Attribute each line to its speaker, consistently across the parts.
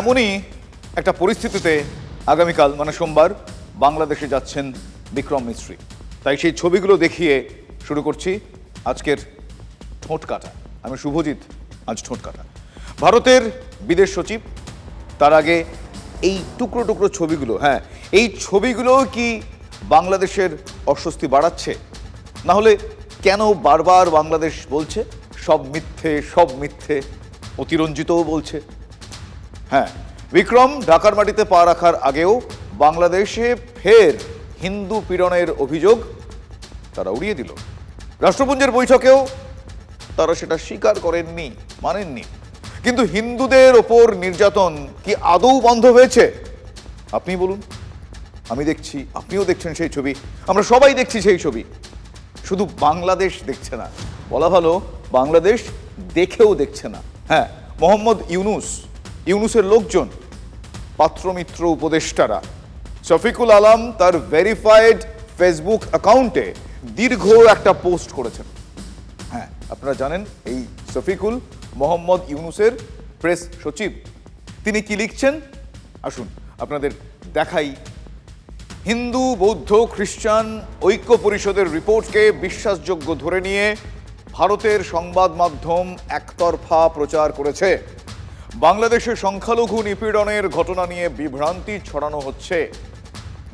Speaker 1: এমনই একটা পরিস্থিতিতে আগামীকাল মানে সোমবার, বাংলাদেশে যাচ্ছেন বিক্রম মিস্ত্রি। তাই সেই ছবিগুলো দেখিয়ে শুরু করছি আজকের ঠোঁট কাটা। আমি শুভজিৎ, আজ ঠোঁট কাটা। ভারতের বিদেশ সচিব, তার আগে এই টুকরো টুকরো ছবিগুলো হ্যাঁ এই ছবিগুলো কি বাংলাদেশের অস্বস্তি বাড়াচ্ছে? না হলে কেন বারবার বাংলাদেশ বলছে, সব মিথ্যে সব মিথ্যে, অতিরঞ্জিতও বলছে? হ্যাঁ বিক্রম, ঢাকার মাটিতে পা রাখার আগেও বাংলাদেশে ফের হিন্দু পীড়নের অভিযোগ তারা উড়িয়ে দিল। রাষ্ট্রপুঞ্জের বৈঠকেও তারা সেটা স্বীকার করেননি, মানেননি। কিন্তু হিন্দুদের ওপর নির্যাতন কি আদৌ বন্ধ হয়েছে? আপনি বলুন। আমি দেখছি, আপনিও দেখছেন সেই ছবি। আমরা সবাই দেখছি সেই ছবি। শুধু বাংলাদেশ দেখছে না। বলা ভালো, বাংলাদেশ দেখেও দেখছে না। হ্যাঁ মোহাম্মদ ইউনুস ইউনুসের লোকজন, পাত্রমিত্র উপদেষ্টারা, শফিকুল আলম তার ভেরিফাইড ফেসবুক অ্যাকাউন্টে দীর্ঘ একটা পোস্ট করেছেন। হ্যাঁ আপনারা জানেন এই শফিকুল মোহাম্মদ ইউনুসের প্রেস সচিব। তিনি কি লিখছেন? আসুন আপনাদের দেখাই। হিন্দু, বৌদ্ধ, খ্রিস্টান ঐক্য পরিষদের রিপোর্টকে বিশ্বাসযোগ্য ধরে নিয়ে ভারতের সংবাদ মাধ্যম একতরফা প্রচার করেছে। বাংলাদেশে সংখ্যালঘু নিপীড়নের ঘটনা নিয়ে বিভ্রান্তি ছড়ানো হচ্ছে।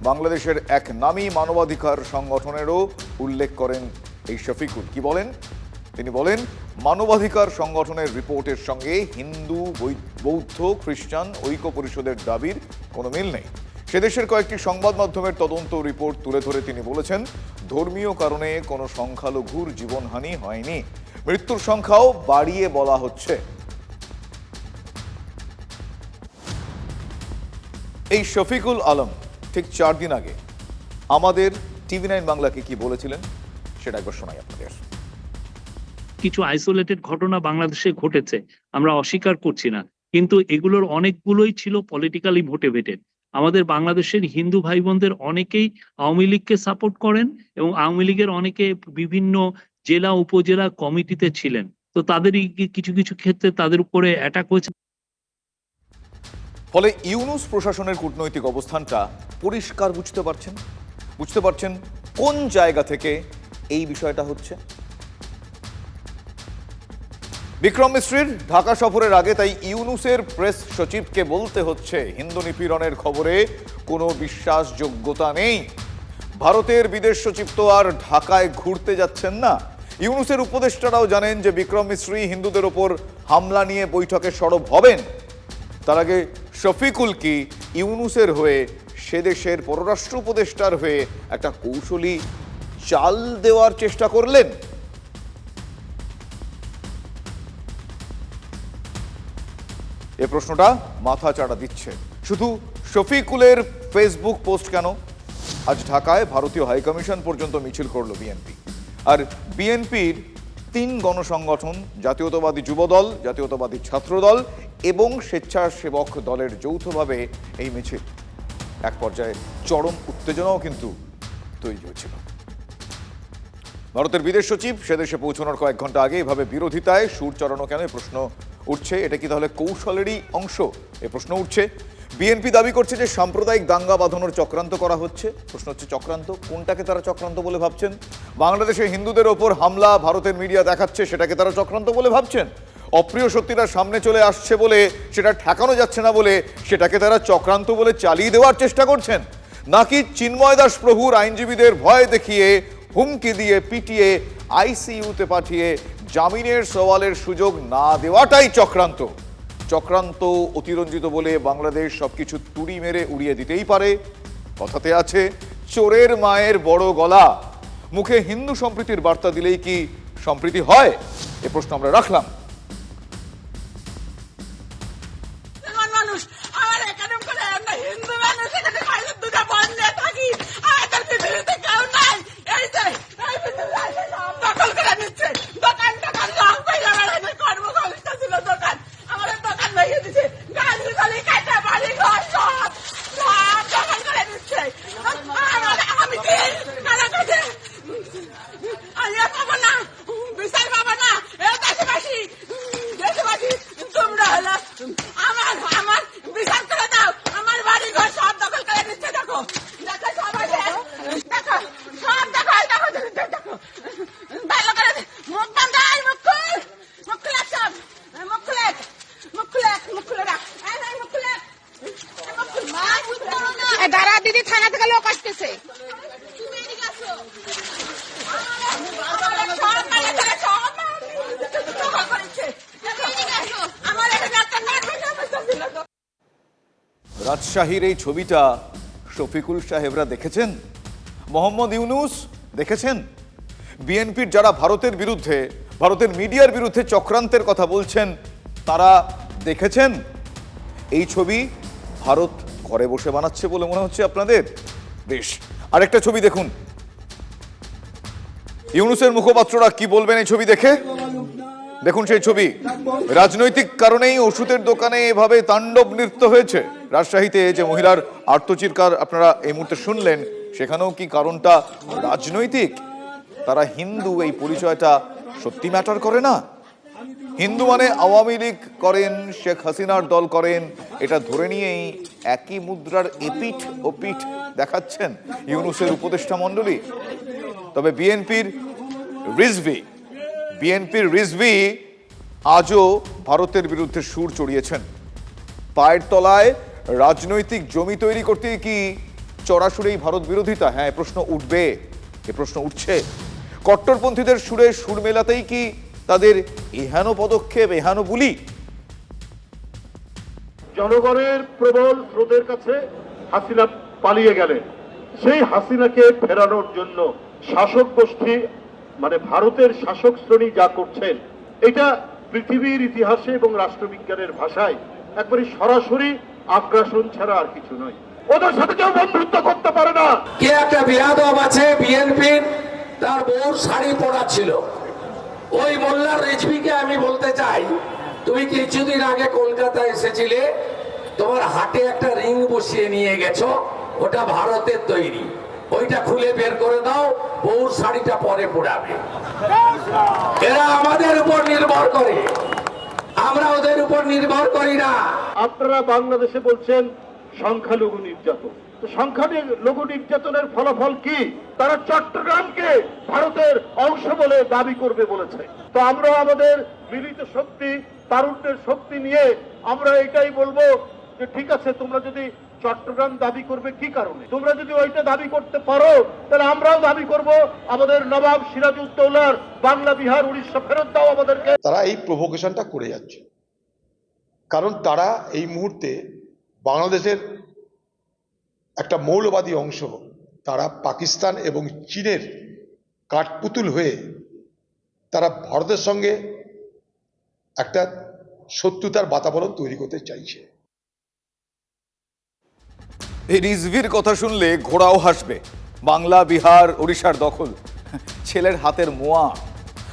Speaker 1: বাংলাদেশের এক নামী মানবাধিকার সংগঠনেরও উল্লেখ করেন এই শফিকুল। কি বলেন? তিনি বলেন, মানবাধিকার সংগঠনের রিপোর্টের সঙ্গে হিন্দু বৌদ্ধ, খ্রিস্টান ঐক্য পরিষদের দাবির কোনো মিল নেই। সেদেশের কয়েকটি সংবাদ মাধ্যমের তদন্ত রিপোর্ট তুলে ধরে তিনি বলেছেন, ধর্মীয় কারণে কোনো সংখ্যালঘুর জীবনহানি হয়নি। মৃত্যুর সংখ্যাও বাড়িয়ে বলা হচ্ছে। এই শফিকুল আলম, ঠিক চার দিন আগে আমাদের টিভি নাইন বাংলাকে কি বলেছিলেন, সেটা একবার শোনাই আপনাদের।
Speaker 2: কিছু আইসোলেটেড ঘটনা বাংলাদেশে ঘটেছে, আমরা অস্বীকার করছি না, কিন্তু এগুলোর অনেকগুলোই ছিল পলিটিক্যালি মোটিভেটেড আমাদের বাংলাদেশের হিন্দু ভাই বোনদের অনেকেই আওয়ামী লীগকে সাপোর্ট করেন এবং আওয়ামী লীগের অনেকে বিভিন্ন জেলা, উপজেলা কমিটিতে ছিলেন। তো তাদেরই কিছু কিছু ক্ষেত্রে তাদের উপরে অ্যাটাক হয়েছে।
Speaker 1: ফলে ইউনুস প্রশাসনের কূটনৈতিক অবস্থানটা পরিষ্কার বুঝতে পারছেন। বুঝতে পারছেন কোন জায়গা থেকে এই বিষয়টা হচ্ছে। বিক্রম মিশ্রির ঢাকা সফরের আগে তাই ইউনুসের প্রেস সচিবকে বলতে হচ্ছে, হিন্দু নিপীড়নের খবরে কোনো বিশ্বাসযোগ্যতা নেই। ভারতের বিদেশ সচিব তো আর ঢাকায় ঘুরতে যাচ্ছেন না। ইউনুসের উপদেষ্টারাও জানেন যে বিক্রম মিশ্রি হিন্দুদের ওপর হামলা নিয়ে বৈঠকে সরব হবেন। তার আগে শফিকুল কি ইউনুসের হয়ে, সে দেশের পররাষ্ট্র উপদেষ্টার হয়ে একটা কৌশলী চাল দেওয়ার চেষ্টা করলেন? এ প্রশ্নটা মাথা চাড়া দিচ্ছে। শুধু শফিকুলের ফেসবুক পোস্ট কেন? আজ ঢাকায় ভারতীয় হাইকমিশন পর্যন্ত মিছিল করল বিএনপি। আর বিএনপির তিন গণসংগঠন, জাতীয়তাবাদী যুবদল, জাতীয়তাবাদী ছাত্রদল এবং স্বেচ্ছাসেবক দলের যৌথভাবে এই মিছিল। এক পর্যায়ে চরম উত্তেজনাও কিন্তু তৈরি হয়েছিল। ভারতের বিদেশ সচিব সেদেশে পৌঁছানোর কয়েক ঘণ্টা আগে এভাবে বিরোধিতায় সুর চড়ানো কেন প্রশ্ন উঠছে? এটা কি তাহলে কৌশলেরই অংশ? এ প্রশ্ন উঠছে। বিএনপি দাবি করছে যে সাম্প্রদায়িক দাঙ্গা বাঁধানোর চক্রান্ত করা হচ্ছে। প্রশ্ন হচ্ছে, চক্রান্ত? কোনটাকে তারা চক্রান্ত বলে ভাবছেন? বাংলাদেশে হিন্দুদের ওপর হামলা ভারতের মিডিয়া দেখাচ্ছে, সেটাকে তারা চক্রান্ত বলে ভাবছেন? অপ্রিয় সত্যিটা সামনে চলে আসছে বলে সেটা ঠেকানো যাচ্ছে না বলে সেটাকে তারা চক্রান্ত বলে চালিয়ে দেওয়ার চেষ্টা করছেন। নাকি চিন্ময় দাস প্রভুর আইনজীবীদের ভয় দেখিয়ে হুমকি দিয়ে পিটিয়ে আইসিইউতে পাঠিয়ে জামিনের সওয়ালের সুযোগ না দেওয়াটাই চক্রান্ত? চক্রান্ত অতিরঞ্জিত বলে বাংলাদেশ সবকিছু তুড়ি মেরে উড়িয়ে দিতেই পারে। কথাতে আছে, চোরের মায়ের বড় গলা। মুখে হিন্দু সম্প্রীতির বার্তা দিলেই কি সম্প্রীতি হয়? এ প্রশ্ন আমরা রাখলাম
Speaker 3: মুসলমান মানুষ আমার এখানে করে আমরা হিন্দু মানুষ এখানে খাইলে দুটা বন্ধে থাকি আমাদের পৃথিবীতে কেউ নাই এই যে এই পৃথিবীতে এসে সব দখল করে নিচ্ছে দোকান টোকান লক পাইলে আমার এখানে কর্মসংস্থ ছিল দোকান আমার দোকান ভেঙে দিচ্ছে গাড়ি গালি কাটা বাড়ি ঘর সব সব দখল করে নিচ্ছে আমার- আমি কি কারা কাছে আমি আর পাবো না বিশাল পাবো না এ দেশবাসী দেশবাসী তোমরা হলো আমার আমার বিশাল করে দাও আমার বাড়ি ঘর সব দখল করে নিচ্ছে দেখো দেখো সবাই দেখো সব দেখো এই দেখো দেখো দেখো ভালো করে দে। মুখ বন্ধ আয় মুখ খুল মুখ খুলে সব মুখ খুলে মুখ খুলে মুখ খুলে রাখ এই এই মুখ খুলে এই মুখ খুল মা মুখ করো না দাঁড়া দিদি থানা থেকে লোক আসতেছে তুমি এদিকে আসো আমার সব মানে ধরে সব দখল করেছে এদিকে আসো আমার এখানে একটা নাট ছিল তো
Speaker 1: রাজশাহীর এই ছবিটা শফিকুল সাহেবরা দেখেছেন? মোহাম্মদ ইউনুস দেখেছেন? বিএনপির যারা ভারতের বিরুদ্ধে, ভারতের মিডিয়ার বিরুদ্ধে চক্রান্তের কথা বলছেন, তারা দেখেছেন? এই ছবি ভারত ঘরে বসে বানাচ্ছে বলে মনে হচ্ছে আপনাদের? বেশ। আরেকটা ছবি দেখুন। ইউনুসের মুখপাত্ররা কি বলবেন এই ছবি দেখে? দেখুন সেই ছবি। রাজনৈতিক কারণেই ওষুধের দোকানে এভাবে তাণ্ডব নৃত্য হয়েছে। রাজশাহীতে যে মহিলার আর্তচিৎকার আপনারা এই মুহূর্তে শুনলেন, সেখানেও কি কারণটা রাজনৈতিক? তারা হিন্দু, এই পরিচয়টা সত্যি ম্যাটার করে না? হিন্দু মানে আওয়ামী লীগ করেন, শেখ হাসিনার দল করেন এটা ধরে নিয়েই একই মুদ্রার এপিঠ ও পিঠ দেখাচ্ছেন ইউনুসের উপদেষ্টা মণ্ডলী। তবে বিএনপির রিজভি বিএনপির রিজভি আজও ভারতের বিরুদ্ধে সুর চড়িয়েছেন। পায়ের তলায় রাজনৈতিক জমি তৈরি করতে কি চড়াসুরেই ভারত বিরোধিতা? হ্যাঁ প্রশ্ন উঠবে, এ প্রশ্ন উঠছে। কট্টরপন্থীদের সুরে সুর মেলাতেই কি তাদের এহেন পদক্ষেপ, এহেন বুলি
Speaker 4: জনগণের প্রবল স্রোতের কাছে হাসিনা পালিয়ে গেলেন। সেই হাসিনাকে ফেরানোর জন্য শাসক গোষ্ঠী মানে ভারতের শাসক শ্রেণি যা করছেন, এটা পৃথিবীর ইতিহাসে এবং রাষ্ট্রবিজ্ঞানের ভাষায় একবারে সরাসরি আগ্রাসন ছাড়া আর কিছু নয়। ওদের সাথে কেউ বন্ধুত্ব করতে পারে না।
Speaker 5: কে একটা বিয়াদব আছে, বিএনপির, তার বউর শাড়ি পরা ছিল। ওই মোল্লার রেজবিকে আমি বলতে চাই তুমি কিছুদিন আগে কলকাতা এসেছিলে, তোমার হাটে একটা রিং বসিয়ে নিয়ে গেছো, ওটা ভারতের তৈরি। ওইটা খুলে বের করে দাও, বউর শাড়িটা পরে পড়াবে। এরা আমাদের উপর নির্ভর করে। আমরা ওদের উপর নির্ভর করি না।
Speaker 4: আপনারা বাংলাদেশে বলছেন সংখ্যালঘু নির্যাতন। তো সংখ্যালঘু নির্যাতনের ফলাফল কি? তারা চট্টগ্রামকে ভারতের অংশ বলে দাবি করবে বলেছে। তো আমরা আমাদের মিলিত শক্তি তারুণ্যের শক্তি নিয়ে আমরা এটাই বলব যে ঠিক আছে, তোমরা যদি চট্টগ্রাম দাবি করবে কি কারণে? তোমরা যদি ওইটা দাবি করতে পারো, তাহলে আমরাও দাবি করব আমাদের নবাব সিরাজউদ্দৌলার বাংলা, বিহার, উড়িষ্যা ফেরত দাও আমাদেরকে।
Speaker 6: তারা এই প্রভোকেশনটা করে যাচ্ছে। কারণ তারা এই মুহূর্তে বাংলাদেশের একটা মৌলবাদী অংশ। তারা পাকিস্তান এবং চীনের কাঠপুতুল হয়ে তারা ভারতের সঙ্গে একটা শত্রুতার বাতাবরণ তৈরি করতে চাইছে।
Speaker 1: এই রিজভির কথা শুনলে ঘোড়াও হাসবে। বাংলা, বিহার, ওড়িশার দখল। ছেলের হাতের মোয়া।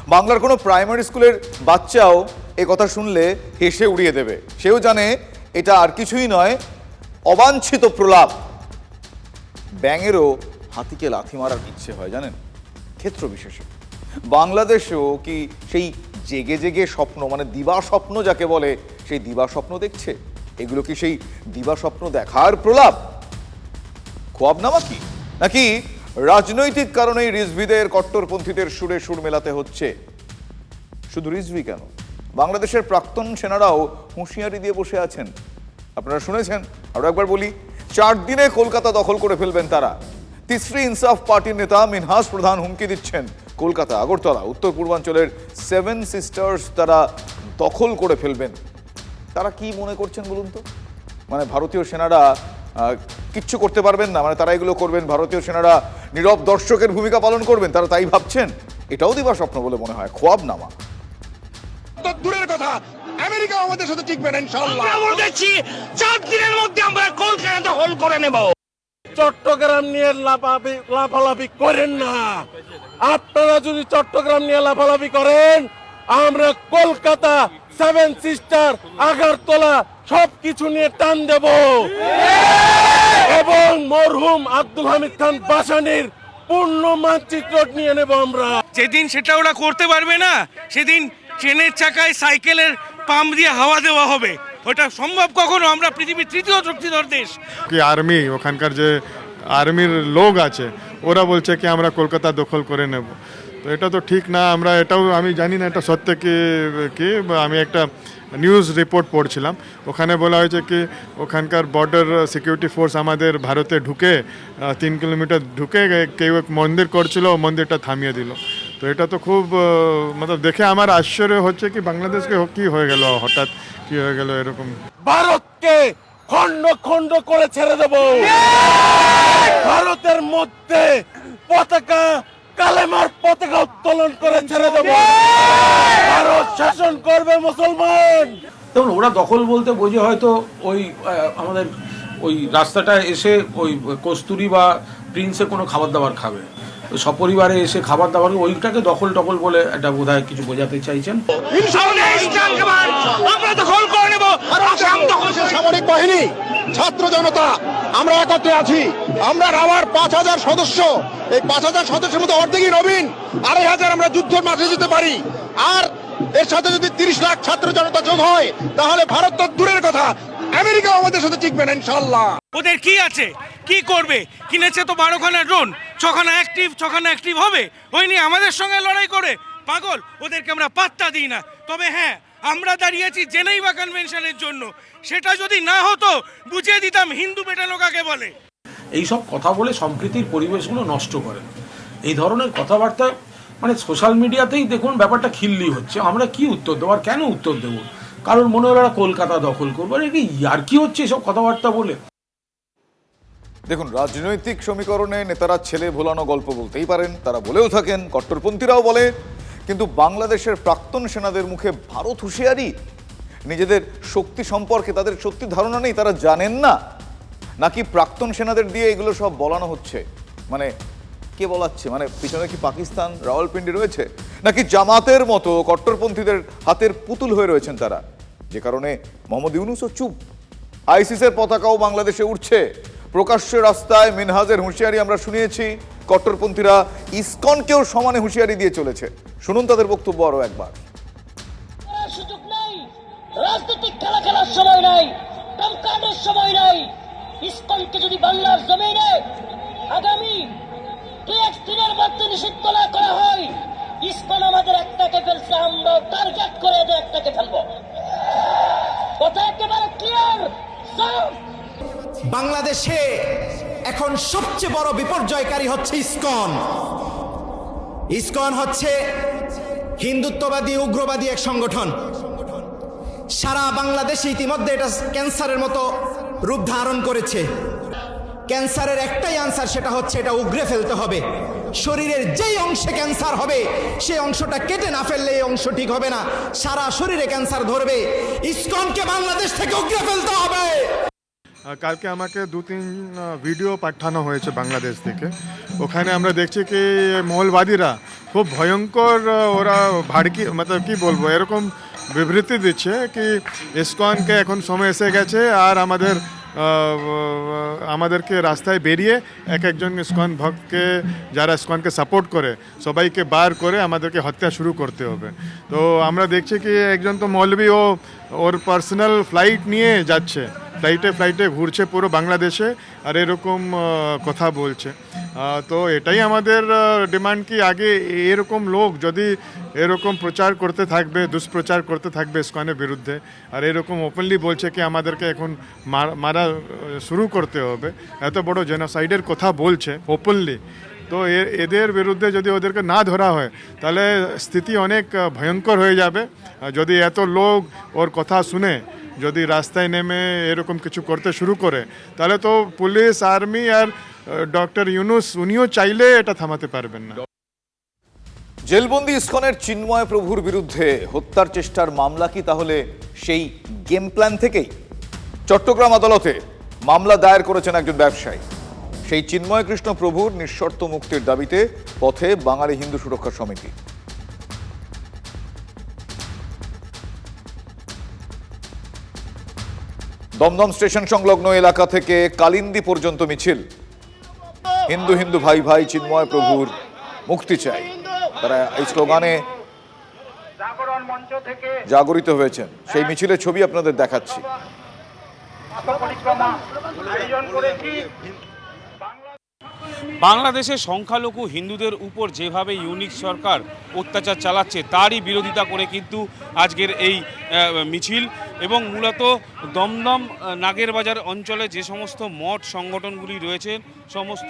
Speaker 1: বাংলার কোনো প্রাইমারি স্কুলের বাচ্চাও এ কথা শুনলে হেসে উড়িয়ে দেবে। সেও জানে এটা আর কিছুই নয়, অবাঞ্ছিত প্রলাপ। ব্যাঙেরও হাতিকে লাথি মারার ইচ্ছে হয়, জানেন? ক্ষেত্র বিশেষে। বাংলাদেশেও কি সেই জেগে জেগে স্বপ্ন মানে দিবা স্বপ্ন যাকে বলে, সেই দিবা স্বপ্ন দেখছে। এগুলো কি সেই দিবা স্বপ্ন দেখার প্রলাপ? খোয়াবনামা কি? নাকি রাজনৈতিক কারণেই রিজভিদের কট্টরপন্থীদের সুরে সুর মেলাতে হচ্ছে? শুধু রিজভি কেন? বাংলাদেশের প্রাক্তন সেনারাও হুঁশিয়ারি দিয়ে বসে আছেন। আপনারা শুনেছেন? আরও একবার বলি, চার দিনে কলকাতা দখল করে ফেলবেন তারা। তিসরি ইনসাফ পার্টির নেতা মিনহাস প্রধান হুমকি দিচ্ছেন। কলকাতা আগরতলা উত্তর পূর্বাঞ্চলের সেভেন সিস্টার্স তারা দখল করে ফেলবেন। তারা কি মনে করছেন বলুন তো? মানে ভারতীয় সেনারা কিচ্ছু করতে পারবেন না। মানে তারা এগুলো করবেন ভারতীয় সেনারা নীরব দর্শকের ভূমিকা পালন করবেন তারা তাই ভাবছেন? এটাও দিবা স্বপ্ন বলে মনে হয় খোয়াব নামা।
Speaker 7: দূরের কথা আমেরিকা আমাদের সাথে টিকবে না ইনশাল্লাহ
Speaker 5: বলেছি চার দিনের মধ্যে আমরা কলকাতা দখল করে নেব।
Speaker 7: চট্টগ্রাম নিয়ে লাফালাফি করেন না। আপনারা যদি চট্টগ্রাম নিয়ে লাফালাফি করেন, আমরা কলকাতা সেভেন সিস্টার আগারতলা সবকিছু নিয়ে টান দেব। এবং মরহুম আব্দুল হামিদ খান বাসানির পূর্ণ মানচিত্র নিয়ে নেব আমরা।
Speaker 8: যেদিন সেটা ওরা করতে পারবে না, সেদিন ট্রেনের চাকায় সাইকেলের পাম্প দিয়ে হাওয়া দেওয়া হবে। ওটা সম্ভব কখনো? আমরা পৃথিবীর তৃতীয় শক্তিধর দেশ।
Speaker 9: কি আর্মি? ওখানকার যে আর্মির লোক আছে, ওরা বলছে কি আমরা কলকাতা দখল করে নেব। তো এটা তো ঠিক না, আমরা এটাও, আমি জানি না এটা সত্যি কি কি, আমি একটা নিউজ রিপোর্ট পড়ছিলাম। ওখানে বলা হয়েছে কি, ওখানকার বর্ডার সিকিউরিটি ফোর্স আমাদের ভারতে ঢুকে তিন কিলোমিটার ঢুকে, কেউ এক মন্দির করছিল মন্দিরটা থামিয়ে দিল। তো এটা তো খুব মানে দেখে আমার আশ্চর্য হচ্ছে কি বাংলাদেশকে কি হয়ে গেল হঠাৎ কি হয়ে গেল এরকম।
Speaker 7: ভারতকে খণ্ড খণ্ড করে ছেড়ে দেব। ভারতের মধ্যে পতাকা কালেমার পতাকা উত্তোলন করে ছেড়ে দেব। ভারত শাসন করবে মুসলমান।
Speaker 10: তখন ওরা দখল বলতে বোঝে হয়তো ওই আমাদের ওই রাস্তাটা এসে ওই কস্তুরি বা প্রিন্সে কোনো খাবার দাবার খাবে। সপরিবারে এসে খাবার দাবার ওইটাকে দখল টখল বলে একটা বোধহয় কিছু বোঝাতে চাইছেন।
Speaker 5: আমরা দখল করে নেব।
Speaker 7: সামরিক বাহিনী ছাত্র জনতা আমরা একত্রে আছি। আমরা রাওয়ার পাঁচ হাজার সদস্য। এই পাঁচ হাজার সদস্যের মধ্যে অর্ধেকই নবীন আড়াই হাজার আমরা যুদ্ধের মাঠে যেতে পারি। আর এর সাথে যদি তিরিশ লাখ ছাত্র জনতা যোগ হয় তাহলে ভারত তো দূরের কথা। আমেরিকা আমাদের সাথে টিকবে না ইনশাল্লাহ
Speaker 8: ওদের কি আছে? কি করবে? কিনেছে তো বারোখানা ড্রোন ছখানা অ্যাক্টিভ ছখানা অ্যাক্টিভ হবে? ওই নিয়ে আমাদের সঙ্গে লড়াই করে? পাগল ওদেরকে আমরা পাত্তা দিই না। তবে হ্যাঁ আমরা দাঁড়িয়েছি জেনেইভা কনভেনশনের জন্য। সেটা যদি না হতো বুঝিয়ে দিতাম হিন্দু পেটানো কাকে বলে।
Speaker 10: এইসব কথা বলে সম্প্রীতির পরিবেশগুলো নষ্ট করেন এই ধরনের কথাবার্তা মানে সোশ্যাল মিডিয়াতেই দেখুন ব্যাপারটা খিল্লি হচ্ছে। আমরা কি উত্তর দেবো আর কেন উত্তর দেবো? কারণ মনে হলো কলকাতা দখল করব। আর কি হচ্ছে এসব কথাবার্তা বলে?
Speaker 1: দেখুন, রাজনৈতিক সমীকরণে নেতারা ছেলে ভোলানো গল্প বলতেই পারেন, তারা বলেও থাকেন, কট্টরপন্থীরাও বলে কিন্তু বাংলাদেশের প্রাক্তন সেনাদের মুখে ভারত হুঁশিয়ারি? নিজেদের শক্তি সম্পর্কে তাদের সত্যি ধারণা নেই, তারা জানেন না? নাকি প্রাক্তন সেনাদের দিয়ে এগুলো সব বলানো হচ্ছে? মানে কে বলাচ্ছে? মানে পিছনে কি পাকিস্তান রাওয়ালপিন্ডি রয়েছে? নাকি জামাতের মতো কট্টরপন্থীদের হাতের পুতুল হয়ে রয়েছেন তারা? যে কারণে মোহাম্মদ ইউনুসও চুপ। আইসিসের পতাকাও বাংলাদেশে উঠছে প্রকাশ্য রাস্তায় মিনহাজের হুঁশিয়ারি আমরা শুনিয়েছি। কট্টরপন্থীরা ইসকনকেও সমানে হুঁশিয়ারি দিয়ে চলেছে। শুনুন তাদের বক্তব্য আরও একবার।
Speaker 11: রাজনৈতিক খেলা খেলার সময় নাই। সময় নাই। ইসকনকে যদি বাংলার জমিনে আগামী করা হয়, ইসকন আমাদের করে ক্লিয়ার
Speaker 12: বাংলাদেশে এখন সবচেয়ে বড় বিপর্যয়কারী হচ্ছে ইস্কন। ইস্কন হচ্ছে হিন্দুত্ববাদী, উগ্রবাদী এক সংগঠন। সারা বাংলাদেশে ইতিমধ্যে এটা ক্যান্সারের মতো রূপ ধারণ করেছে। ক্যান্সারের একটাই আনসার সেটা হচ্ছে এটা উগরে ফেলতে হবে। শরীরের যেই অংশে ক্যান্সার হবে সেই অংশটা কেটে না ফেললে এই অংশ ঠিক হবে না। সারা শরীরে ক্যান্সার ধরবে। ইসকনকে বাংলাদেশ থেকে উগরে ফেলতে হবে।
Speaker 9: কালকে আমাকে দু তিন ভিডিও পাঠানো হয়েছে বাংলাদেশ থেকে। ওখানে আমরা দেখছি কি মৌলবাদীরা খুব ভয়ঙ্কর ওরা ভাড়কি, মতলব কি বলব, এরকম বিবৃতি দিচ্ছে কি ইসকনকে এখন সময় এসে গেছে আর আমাদের আমাদেরকে রাস্তায় বেরিয়ে এক একজন স্কন ভক্তকে, যারা ইস্কনকে সাপোর্ট করে, সবাইকে বার করে আমাদেরকে হত্যা শুরু করতে হবে। তো আমরা দেখছি কি একজন তো মৌলবি ও ওর পার্সোনাল ফ্লাইট নিয়ে যাচ্ছে। ফ্লাইটে ফ্লাইটে ঘুরছে পুরো বাংলাদেশে আর এরকম কথা বলছে। তো এটাই আমাদের ডিমান্ড কি আগে এরকম লোক যদি এরকম প্রচার করতে থাকবে, দুষ্প্রচার করতে থাকবে ইস্কনের বিরুদ্ধে, আর এরকম ওপেনলি বলছে কি আমাদেরকে এখন মার- শুরু করতে হবে। এত বড় জেনোসাইডের কথা বলছে ওপেনলি তো এদের বিরুদ্ধে যদি ওদেরকে না ধরা হয়, তাহলে স্থিতি অনেক ভয়ঙ্কর হয়ে যাবে। যদি এত লোক ওর কথা শুনে যদি রাস্তায় নেমে এরকম কিছু করতে শুরু করে, তাহলে তো পুলিশ, আর্মি আর ডক্টর ইউনুস উনিও চাইলে এটা থামাতে পারবেন না।
Speaker 1: জেলবন্দি ইস্কনের চিন্ময় প্রভুর বিরুদ্ধে হত্যার চেষ্টার মামলা কি তাহলে সেই গেম প্ল্যান থেকেই? চট্টগ্রাম আদালতে মামলা দায়ের করেছেন একজন ব্যবসায়ী। সেই চিন্ময় কৃষ্ণ প্রভুর নিঃশর্ত মুক্তির দাবিতে পথে বাঙালি হিন্দু সুরক্ষা সমিতি। দমদম স্টেশন সংলগ্ন এলাকা থেকে কালিন্দি পর্যন্ত মিছিল। হিন্দু হিন্দু ভাই ভাই চিন্ময় প্রভুর মুক্তি চাই। তারা এই স্লোগানে জাগরিত হয়েছেন। সেই মিছিলের ছবি আপনাদের দেখাচ্ছি।
Speaker 13: বাংলাদেশে সংখ্যালঘু হিন্দুদের উপর যেভাবে ইউনিক সরকার অত্যাচার চালাচ্ছে, তারই বিরোধিতা করে কিন্তু আজকের এই মিছিল। এবং মূলত দমদম আহ, নাগেরবাজার অঞ্চলে যে সমস্ত মঠ সংগঠনগুলি রয়েছে সমস্ত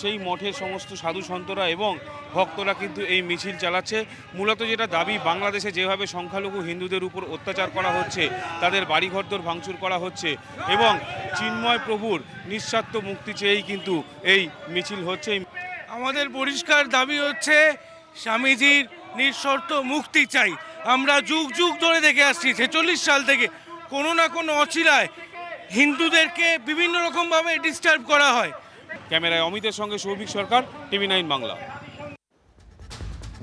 Speaker 13: সেই মঠের সমস্ত সাধু সন্তরা এবং ভক্তরা কিন্তু এই মিছিল চালাচ্ছে। মূলত যেটা দাবি বাংলাদেশে যেভাবে সংখ্যালঘু হিন্দুদের উপর অত্যাচার করা হচ্ছে তাদের বাড়িঘরদোর ভাঙচুর করা হচ্ছে এবং চিন্ময় প্রভুর নিঃস্বার্থ মুক্তি চেয়েই কিন্তু এই মিছিল হচ্ছে।
Speaker 8: আমাদের পরিষ্কার দাবি হচ্ছে স্বামীজির নিঃশর্ত মুক্তি চাই। আমরা যুগ যুগ ধরে দেখে আসছি ছেচল্লিশ সাল থেকে কোনো না কোনো অচিরায় হিন্দুদেরকে বিভিন্ন রকমভাবে ডিস্টার্ব করা হয়।
Speaker 13: ক্যামেরায় অমিতের সঙ্গে সৌভিক সরকার টিভি নাইন বাংলা।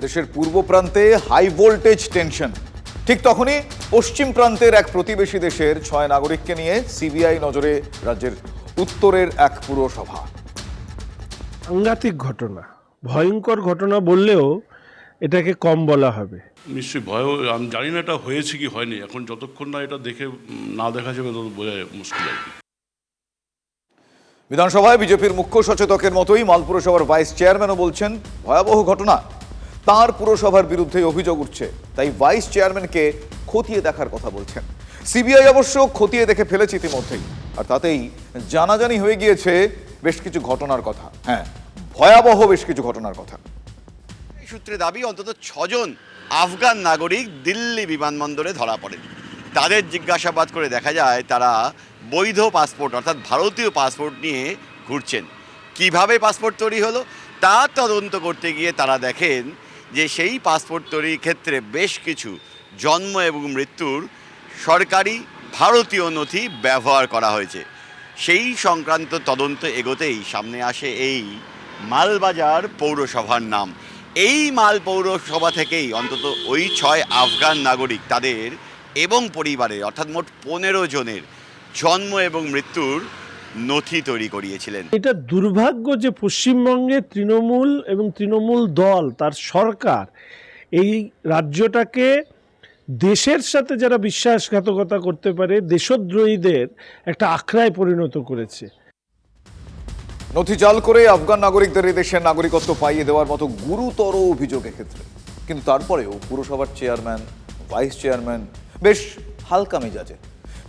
Speaker 1: দেশের পূর্ব প্রান্তে হাই ভোল্টেজ টেনশন ঠিক তখনই পশ্চিম প্রান্তের এক প্রতিবেশী দেশের ছয় নাগরিককে নিয়ে সিবিআই নজরে রাজ্যের উত্তরের এক পুরসভা।
Speaker 14: সাংঘাতিক ঘটনা ভয়ঙ্কর ঘটনা বললেও এটাকে কম বলা হবে।
Speaker 15: নিশ্চয়ই ভয় আমি জানি না এটা হয়েছে কি হয়নি। এখন যতক্ষণ না এটা দেখে না দেখা যাবে তত বোঝা মুশকিল আর কি।
Speaker 1: বিধানসভায় বিজেপির মুখ্য সচেতকের মতোই মাল পুরসভার ভাইস চেয়ারম্যানও বলছেন ভয়াবহ ঘটনা। তার পুরসভার বিরুদ্ধে অভিযোগ উঠছে তাই ভাইস চেয়ারম্যানকে খতিয়ে দেখার কথা বলছেন। সিবিআই অবশ্য খতিয়ে দেখে ফেলেছে ইতিমধ্যেই আর তাতেই জানাজানি হয়ে গিয়েছে বেশ কিছু ঘটনার কথা। হ্যাঁ ভয়াবহ বেশ কিছু ঘটনার কথা।
Speaker 16: এই সূত্রে দাবি অন্তত ছজন আফগান নাগরিক দিল্লি বিমানবন্দরে ধরা পড়েন। তাদের জিজ্ঞাসাবাদ করে দেখা যায় তারা বৈধ পাসপোর্ট অর্থাৎ ভারতীয় পাসপোর্ট নিয়ে ঘুরছেন। কীভাবে পাসপোর্ট তৈরি হলো? তা তদন্ত করতে গিয়ে তারা দেখেন যে সেই পাসপোর্ট তৈরির ক্ষেত্রে বেশ কিছু জন্ম এবং মৃত্যুর সরকারি ভারতীয় নথি ব্যবহার করা হয়েছে। সেই সংক্রান্ত তদন্ত এগোতেই সামনে আসে এই মালবাজার পৌরসভার নাম। এই মাল পৌরসভা থেকেই অন্তত ওই ছয় আফগান নাগরিক তাদের এবং পরিবারের, অর্থাৎ মোট পনেরো জনের জন্ম এবং মৃত্যুর নথি তৈরি করিয়েছিলেন।
Speaker 14: এটা দুর্ভাগ্য যে পশ্চিমবঙ্গে তৃণমূল এবং তৃণমূল দল, তার সরকার এই রাজ্যটাকে দেশের সাথে যারা বিশ্বাসঘাতকতা করতে পারে, দেশদ্রোহীদের একটা আখড়ায় পরিণত করেছে।
Speaker 1: নথি জাল করে আফগান নাগরিকদের এই দেশের নাগরিকত্ব পাইয়ে দেওয়ার মতো গুরুতর অভিযোগ এক্ষেত্রে। কিন্তু তারপরেও পুরসভার চেয়ারম্যান ভাইস চেয়ারম্যান বেশ হালকা মেজাজে।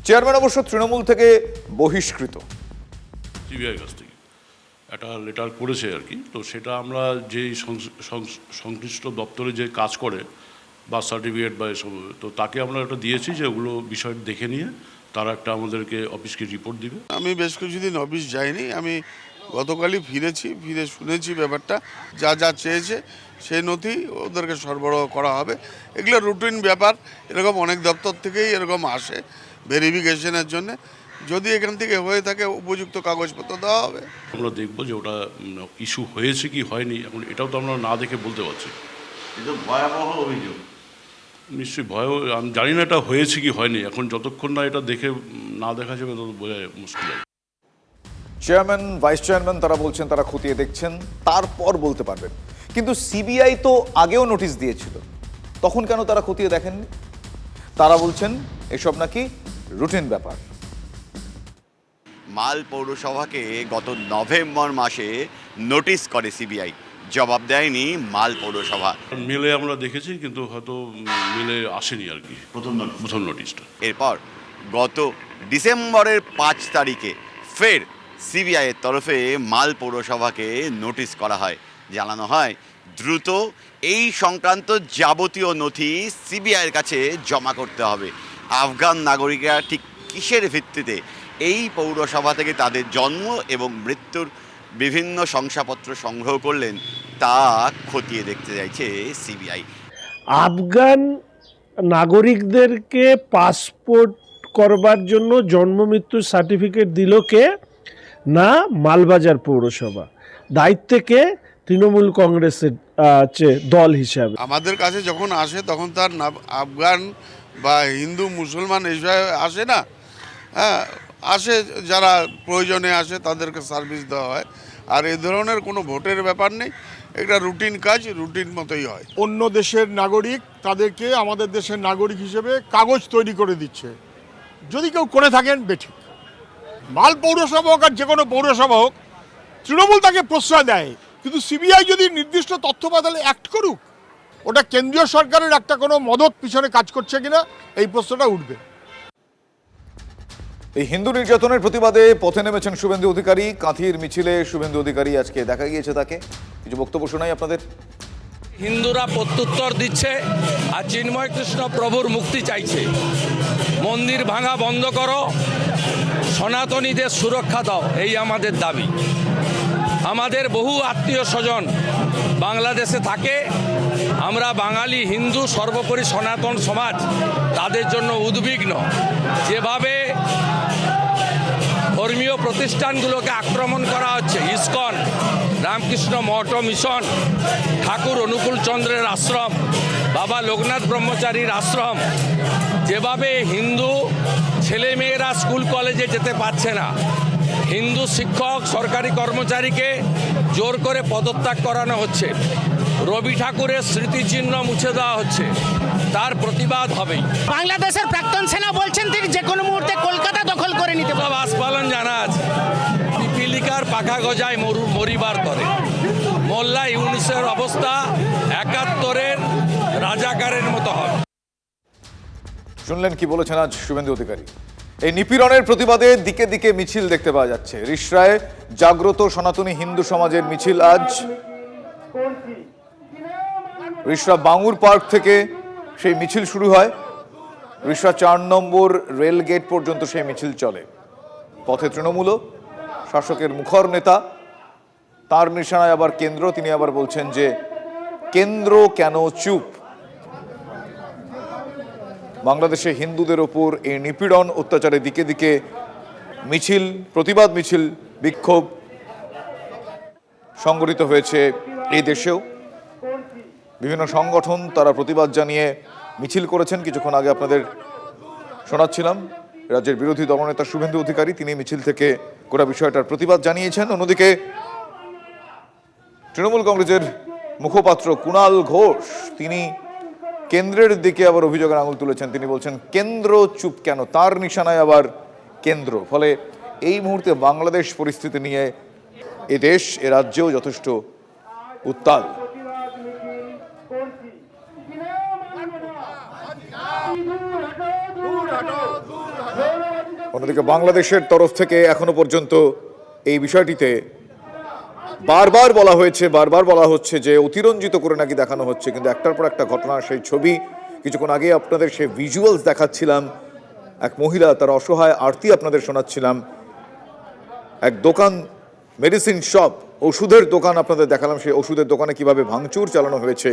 Speaker 1: চেয়ারম্যান অবশ্য তৃণমূল থেকে বহিষ্কৃত।
Speaker 15: সিবিআই কাছ থেকে। একটা লেটার করেছে আর কি। তো সেটা আমরা যেই সংশ্লিষ্ট দপ্তরে যে কাজ করে বার্থ সার্টিফিকেট বা এসব তো তাকে আমরা একটা দিয়েছি যে ওগুলো বিষয় দেখে নিয়ে তারা একটা আমাদেরকে অফিসকে রিপোর্ট দিবে।
Speaker 17: আমি বেশ কিছুদিন অফিস যাইনি। আমি গতকালই ফিরেছি ফিরে শুনেছি ব্যাপারটা যা যা চেয়েছে সেই নথি ওদেরকে সরবরাহ করা হবে। এগুলো রুটিন ব্যাপার এরকম অনেক দপ্তর থেকেই এরকম আসে ভেরিফিকেশনের জন্য। যদি এখান থেকে হয়ে থাকে উপযুক্ত কাগজপত্র দেওয়া হবে।
Speaker 15: আমরা দেখব যে ওটা ইস্যু হয়েছে কি হয়নি এখন এটাও তো আমরা না দেখে বলতে পারছি।
Speaker 16: কিন্তু ভয়াবহ অভিযোগ।
Speaker 15: নিশ্চয়ই ভয় আমি জানি না এটা হয়েছে কি হয়নি এখন যতক্ষণ না এটা দেখে না দেখা যাবে তত বোঝা মুশকিল আছে
Speaker 1: চেয়ারম্যান ভাইস চেয়ারম্যান তারা বলছেন তারা খতিয়ে দেখছেন তারপর বলতে পারবেন। কিন্তু সিবিআই তো আগেও নোটিশ দিয়েছিল। তখন কেন তারা খতিয়ে দেখেননি? তারা বলছেন এসব নাকি রুটিন ব্যাপার।
Speaker 16: মাল পৌরসভাকে গত নভেম্বর মাসে নোটিশ করে সিবিআই জবাব দেয়নি মাল পৌরসভা।
Speaker 15: মিলে আমরা দেখেছি কিন্তু হয়তো মিলে আসেনি আর কি। প্রথম প্রথম নোটিশটা
Speaker 16: এরপর গত ডিসেম্বরের পাঁচ তারিখে ফের সিবিআইয়ের তরফে মাল পৌরসভাকে নোটিশ করা হয়, জানানো হয়, দ্রুত এই সংক্রান্ত যাবতীয় নথি সিবিআইয়ের কাছে জমা করতে হবে। আফগান নাগরিকরা ঠিক কিসের ভিত্তিতে এই পৌরসভা থেকে তাদের জন্ম এবং মৃত্যুর বিভিন্ন শংসাপত্র সংগ্রহ করলেন, তা খতিয়ে দেখতে চাইছে সিবিআই।
Speaker 14: আফগান নাগরিকদেরকে পাসপোর্ট করবার জন্য জন্ম, মৃত্যুর সার্টিফিকেট দিল কে? না মালবাজার পৌরসভা। দায়িত্বে কে? তৃণমূল কংগ্রেসের দল হিসাবে।
Speaker 17: আমাদের কাছে যখন আসে তখন তার আফগান বা হিন্দু মুসলমান এইসব আসে না। হ্যাঁ আসে যারা প্রয়োজনে আসে তাদেরকে সার্ভিস দেওয়া হয়। আর এ ধরনের কোনো ভোটের ব্যাপার নেই। এটা রুটিন কাজ রুটিন মতোই হয়।
Speaker 7: অন্য দেশের নাগরিক তাদেরকে আমাদের দেশের নাগরিক হিসেবে কাগজ তৈরি করে দিচ্ছে। যদি কেউ করে থাকেন বেঠিক। মাল পৌরসভা হোক আর যে কোনো পৌরসভা হোক তৃণমূল তাকে প্রশ্রয় দেয়। কিন্তু সিবিআই যদি নির্দিষ্ট তথ্য বাদালে অ্যাক্ট করুক ওটা কেন্দ্রীয় সরকারের একটা কোনো মদত পিছনে কাজ করছে কিনা এই প্রশ্নটা উঠবে।
Speaker 1: এই হিন্দু নির্যাতনের প্রতিবাদে পথে নেমেছেন শুভেন্দু অধিকারী কাঁথির মিছিলে শুভেন্দু অধিকারী আজকে দেখা গিয়েছে তাকে। কিছু বক্তব্য শোনাই আপনাদের।
Speaker 5: হিন্দুরা প্রত্যুত্তর দিচ্ছে আর চিন্ময় কৃষ্ণ প্রভুর মুক্তি চাইছে। মন্দির ভাঙা বন্ধ করো। সনাতনীদের সুরক্ষা দাও, এই আমাদের দাবি। আমাদের বহু আত্মীয় স্বজন বাংলাদেশে থাকে। আমরা বাঙালি, হিন্দু, সর্বোপরি সনাতন সমাজ, তাদের জন্য উদ্বিগ্ন। যেভাবে ধর্মীয় প্রতিষ্ঠানগুলোকে আক্রমণ করা হচ্ছে, ইসকন, রামকৃষ্ণ মঠ মিশন, ঠাকুর অনুকূল চন্দ্রের আশ্রম, বাবা লোকনাথ ব্রহ্মচারীর আশ্রম, যেভাবে হিন্দু ছেলেমেয়েরা স্কুল কলেজে যেতে পারছে না। হিন্দু শিক্ষক সরকারি কর্মচারীকে জোর করে পদত্যাগ করানো হচ্ছে। রবি ঠাকুরের স্মৃতিচিহ্ন মুছে দেওয়া হচ্ছে। তার প্রতিবাদ হবেই।
Speaker 3: বাংলাদেশের প্রাক্তন সেনা বলছেন তিনি যে কোনো মুহূর্তে কলকাতা দখল করে নিতে
Speaker 5: সব আস্ফালন জানা আছে পিপিলিকার পাখা গজায় মরু মরিবার করে মোল্লা ইউনিসের অবস্থা একাত্তরের রাজাকারের মতো হবে।
Speaker 1: শুনলেন কি বলেছেন আজ শুভেন্দু অধিকারী? এই নিপীড়নের প্রতিবাদে দিকে দিকে মিছিল দেখতে পাওয়া যাচ্ছে। রিসরায় জাগ্রত সনাতনী হিন্দু সমাজের মিছিল আজ। রিসরা বাঙুর পার্ক থেকে সেই মিছিল শুরু হয়। রিসরা চার নম্বর রেল গেট পর্যন্ত সেই মিছিল চলে। পথে তৃণমূলও শাসকের মুখর নেতা, তার নিশানায় আবার কেন্দ্র। তিনি আবার বলছেন যে, কেন্দ্র কেন চুপ? বাংলাদেশে হিন্দুদের ওপর এই নিপীড়ন অত্যাচারের দিকে দিকে মিছিল, প্রতিবাদ মিছিল, বিক্ষোভ সংগঠিত হয়েছে এই দেশেও। বিভিন্ন সংগঠন তারা প্রতিবাদ জানিয়ে মিছিল করেছেন। কিছুক্ষণ আগে আপনাদের শোনাচ্ছিলাম, রাজ্যের বিরোধী দলনেতা শুভেন্দু অধিকারী, তিনি মিছিল থেকে গোটা বিষয়টার প্রতিবাদ জানিয়েছেন। অন্যদিকে তৃণমূল কংগ্রেসের মুখপাত্র কুণাল ঘোষ, তিনি কেন্দ্রের দিকে আবার অভিযোগের আঙুল তুলেছেন। তিনি বলছেন, কেন্দ্র চুপ কেন? তার নিশানায় আবার কেন্দ্র। ফলে এই মুহূর্তে বাংলাদেশ পরিস্থিতি নিয়ে এ দেশ, এ রাজ্যেও যথেষ্ট উত্তাল। অন্যদিকে বাংলাদেশের তরফ থেকে এখনও পর্যন্ত এই বিষয়টিতে বারবার বলা হয়েছে, বারবার বলা হচ্ছে যে অতিরঞ্জিত করে নাকি দেখানো হচ্ছে, কিন্তু একটার পর একটা ঘটনা, সেই ছবি, কিছুক্ষণ আগে আপনাদের সেই ভিজুয়ালস দেখাচ্ছিলাম, এক মহিলা, তার অসহায় আরতি আপনাদের শোনাচ্ছিলাম, এক দোকান মেডিসিন শপ ওষুধের দোকান আপনাদের দেখালাম, সেই ওষুধের দোকানে কীভাবে ভাঙচুর চালানো হয়েছে,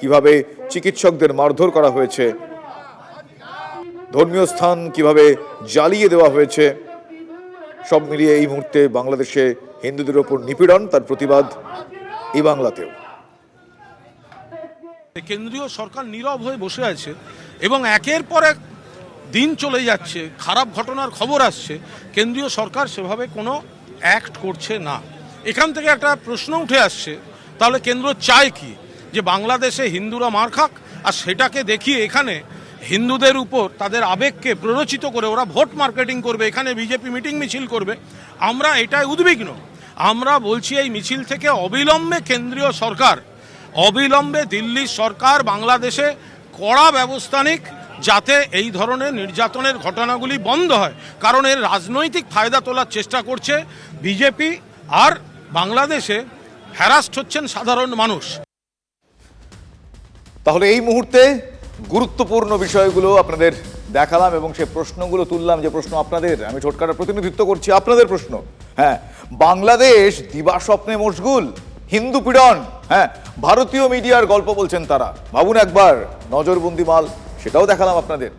Speaker 1: কীভাবে চিকিৎসকদের মারধর করা হয়েছে, ধর্মীয় স্থান কীভাবে জ্বালিয়ে দেওয়া হয়েছে, সব মিলিয়ে এই মুহূর্তে বাংলাদেশে হিন্দুদের ওপর নিপীড়ন, তার প্রতিবাদ এই বাংলাতেও।
Speaker 10: কেন্দ্রীয় সরকার নীরব হয়ে বসে আছে এবং একের পর এক দিন চলে যাচ্ছে, খারাপ ঘটনার খবর আসছে, কেন্দ্রীয় সরকার সেভাবে কোনো অ্যাক্ট করছে না। এখান থেকে একটা প্রশ্ন উঠে আসছে, তাহলে কেন্দ্র চায় কি? যে বাংলাদেশে হিন্দুরা মার খাক, আর সেটাকে দেখিয়ে এখানে হিন্দুদের উপর তাদের আবেগকে প্ররোচিত করে ওরা ভোট মার্কেটিং করবে, এখানে বিজেপি মিটিং মিছিল করবে, আমরা এটাই উদ্বিগ্ন। আমরা বলছি এই মিছিল থেকে অবিলম্বে কেন্দ্রীয় সরকার, অবিলম্বে দিল্লির সরকার, বাংলাদেশে কড়া ব্যবস্থা নিক যাতে এই ধরনের নির্যাতনের ঘটনাগুলি বন্ধ হয়। কারণ এর রাজনৈতিক ফায়দা তোলার চেষ্টা করছে বিজেপি আর বাংলাদেশে হ্যারাস্ট হচ্ছেন সাধারণ মানুষ।
Speaker 1: তাহলে এই মুহূর্তে গুরুত্বপূর্ণ বিষয়গুলো আপনাদের দেখালাম এবং সে প্রশ্নগুলো তুললাম, যে প্রশ্ন আপনাদের, আমি ছোটকাটার প্রতিনিধিত্ব করছি আপনাদের প্রশ্ন। হ্যাঁ বাংলাদেশ দিবা স্বপ্নে মশগুল, হিন্দু পীড়ন হ্যাঁ ভারতীয় মিডিয়ার গল্প বলছেন তারা। ভাবুন একবার, নজরবন্দি মাল, সেটাও দেখালাম আপনাদের।